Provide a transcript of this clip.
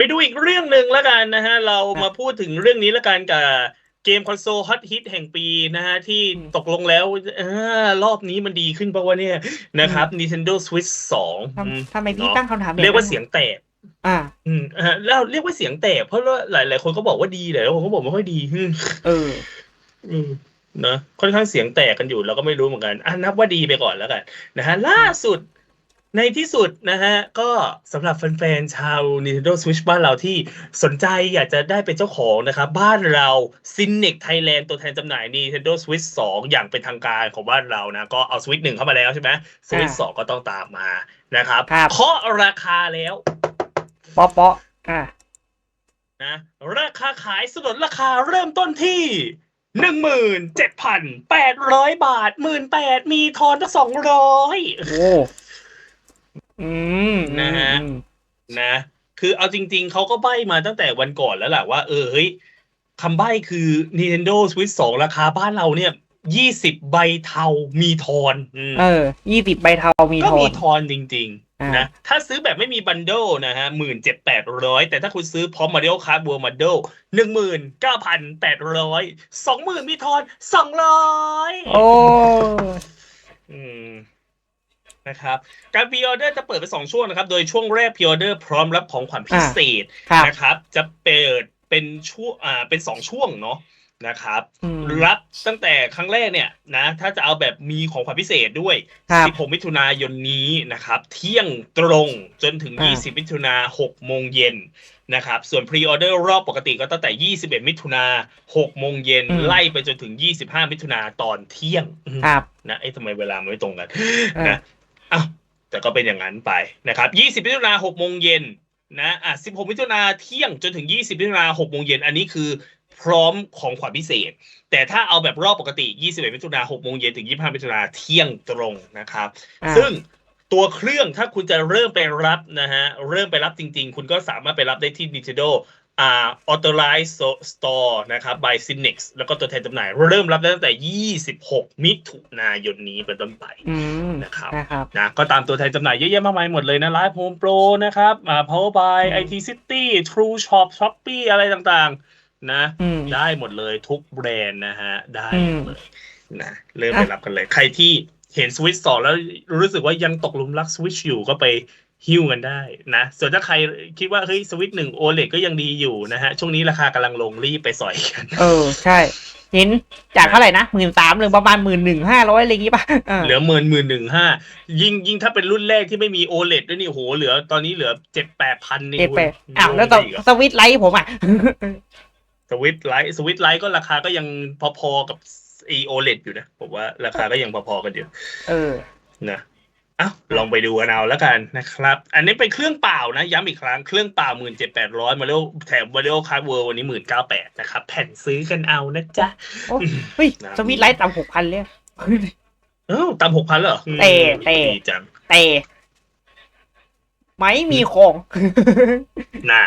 ไปดูอีกเรื่องหนึ่งแล้วกันนะฮะ เรามาพูดถึงเรื่องนี้แล้วกันกับเกมคอนโซลฮอตฮิตแห่งปีนะฮะ ที่อืมตกลงแล้วเออรอบนี้มันดีขึ้นปะวะเนี่ยนะครับ Nintendo Switch 2ทำอืมทำไมพี่เนาะตั้งคำถามเรียกว่าเสียงแตกอ่า อืมอ่าแล้วเรียกว่าเสียงแตกเพราะว่าหลายหลายคนก็บอกว่าดีแต่แล้วคนก็บอกไม่ค่อยดีอืมเออ อืมนะค่อนข้างเสียงแตกกันอยู่เราก็ไม่รู้เหมือนกันอะนับว่าดีไปก่อนแล้วกันนะฮะล่าสุด ในที่สุดนะฮะ ก็สำหรับแฟนๆชาว Nintendo Switch บ้านเราที่สนใจอยากจะได้เป็นเจ้าของนะครับ บ้านเรา c i n e c Thailand ตัวแทนจำหน่าย Nintendo Switch 2 อย่างเป็นทางการของบ้านเรานะ ก็เอา Switch 1เข้ามาแล้วใช่ไหม Switch 2 ก็ต้องตามมานะครับครับ เคาะราคาแล้วเปาะเปาะอ่านะราคาขายสนนราคาเริ่มต้นที่หนึ่งหมื่นเจ็ดพันแปดร้อยบาทหมื่นแปดมีทอนตั้งสองร้อย โอ้ อืมนะฮะอืมนะ คือเอาจริง ๆ เขาก็ใบ้มาตั้งแต่วันก่อนแล้วแหละว่า เออเฮ้ยคำใบ้คือ Nintendo Switch 2 ราคาบ้านเราเนี่ยยี่สิบใบเทามีทอนอืมเออยี่สิบใบเทามีก็โทมีนทอนจริงอ่าๆนะ ถ้าซื้อแบบไม่มีบันเดิลนะฮะหมื่นเจ็ดแปดร้อยแต่ถ้าคุณซื้อพร้อมมาริโอคาร์ดเวิร์มาเดิลหนึ่งหมื่นเก้าพันแปดร้อยสองหมื่นมีทอนสองร้อยโอ้อืม นะครับการพรีออเดอร์จะเปิดเป็นสองช่วงนะครับ โดยช่วงแรกพรีออเดอร์พร้อมรับของขวัญพิเศษครับนะครับ จะเปิดเป็นช่วงอ่าเป็นสองช่วงเนาะนะครับอืมรับตั้งแต่ครั้งแรกเนี่ยนะถ้าจะเอาแบบมีของขวัญพิเศษด้วยครับ16 มิถุนายนนี้นะครับ เที่ยงตรงจนถึงอ่า20 มิถุนา6โมงเย็นนะครับ ส่วนพรีออเดอร์รอบปกติก็ตั้งแต่ 21 มิถุนา6โมงเย็นไล่ไปจนถึง 25 มิถุนาตอนเที่ยงครับนะเอ๊ะทำไมเวลามันไม่ตรงกันอ่านะ อ้าวแต่ก็เป็นอย่างนั้นไปนะครับ 20 มิถุนา6โมงเย็นนะอะ16 มิถุนาเที่ยงจนถึง 20 มิถุนา6โมงเย็นอันนี้คือพร้อมของขวัญพิเศษ แต่ถ้าเอาแบบรอบปกติ 21 มิถุนา6โมงเย็นถึง 25 มิถุนาเที่ยงตรงนะครับอ่าซึ่งตัวเครื่องถ้าคุณจะเริ่มไปรับนะฮะเริ่มไปรับจริง ๆ คุณก็สามารถไปรับได้ที่ Nintendo อ่า authorized store นะครับ by Cinex แล้วก็ตัวแทนจำหน่าย เริ่มรับได้ตั้งแต่ 26 มิถุนายนนี้เป็นต้นไปอืมนะครับนะครับนะก็ตามตัวแทนจำหน่ายเยอะแยะมากมายหมดเลยนะ Live Home Pro นะครับอ่า Power by อืม IT City True Shop Shopee อะไรต่างๆ นะอืมได้หมดเลยทุกแบรนด์นะฮะ ได้อืหมมดเลยนะเริ่มไปรับกันเลย ใครที่เห็นสวิตสองแล้วรู้สึกว่ายังตกหลุมรักสวิตชอยู่ก็ไป ฮิ้วกันได้นะ ส่วนถ้าใครคิดว่าเฮ้ยสวิตหนึ่งโอเลก็ยังดีอยู่นะฮะ ช่วงนี้ราคากำลังลงรีบไปสอยกัน เออ ใช่เห็นจากเท่าไหร่นะหมื่นสามหรือประมาณหมื่นหนึ่งห้าร้อยอะไรอย่างงี้ป่ะอ่าเหลือหมื่นหมื่นหนึ่งห้ายิ่งยิ่งถ้าเป็นรุ่นแรกที่ไม่มีโอเลด้วยนี่โหเหลือตอนนี้เหลือเจ็ดแปดพันนี่เจ็ดแปดคุณอ้าวแล้วโดนไปอีกเหรอสวิตช์ไลท์ผมอะสวิตไลท์สวิตไลท์ก็ราคาก็ยังพอๆกับไอโอเลอยู่นะ ผมว่าราคาก็ยังพอๆกันอยู่เออนะ อ้าวลองไปดูกันเอาแล้วกันนะครับ อันนี้เป็นเครื่องเปล่านะ ย้ำอีกครั้งเครื่องเปล่าหมื่นเจ็ดแปดร้อยมาเร็วแถมมาเร็วคาร์เวิร์วันนี้หมื่นเก้าแปดนะครับ แผ่นซื้อกันเอานะจ๊ะ โอ้เฮ้ยนะสวิตช์ไลท์ต่ำหกพันเลยเอ้าตามหกพันเหรอเตะเตะดีจังแต่ไม่มีของน่ะ